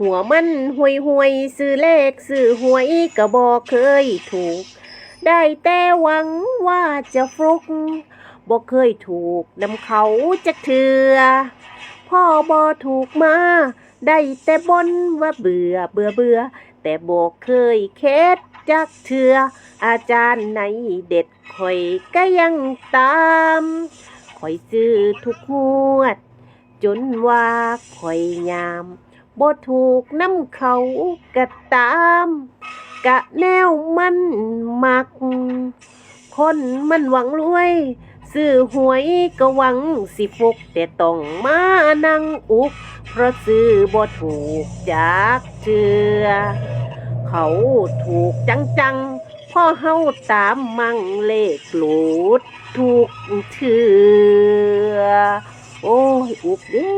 หัวมันห่วยห่วยซื้อเลขซื้อหวยก็บอกเคยถูก ได้แต่หวังว่าจะฟลุกบอกเคยถูกนำเขาจะเถือพ่อบอถูกมา ได้แต่บนว่าเบื่อเบื่อเบื่อแต่บอกเคยเคสจักเถืออาจารย์ไหนเด็ดคอยก็ยังตามคอยซื้อทุกงวด จนว่าคอยยาม บ่ถูกน้ำเขากะตาม กะแนวมันมัก คนมันหวังรวยซื้อหวยก็หวังสิฟุก แต่ต้องมานั่งอุก เพราะซื้อบ่ถูกจากเชือ เขาถูกจังๆพ่อเฮาตามมั่งเลขหลุดถูกเถือ โอ้ยอุกเด้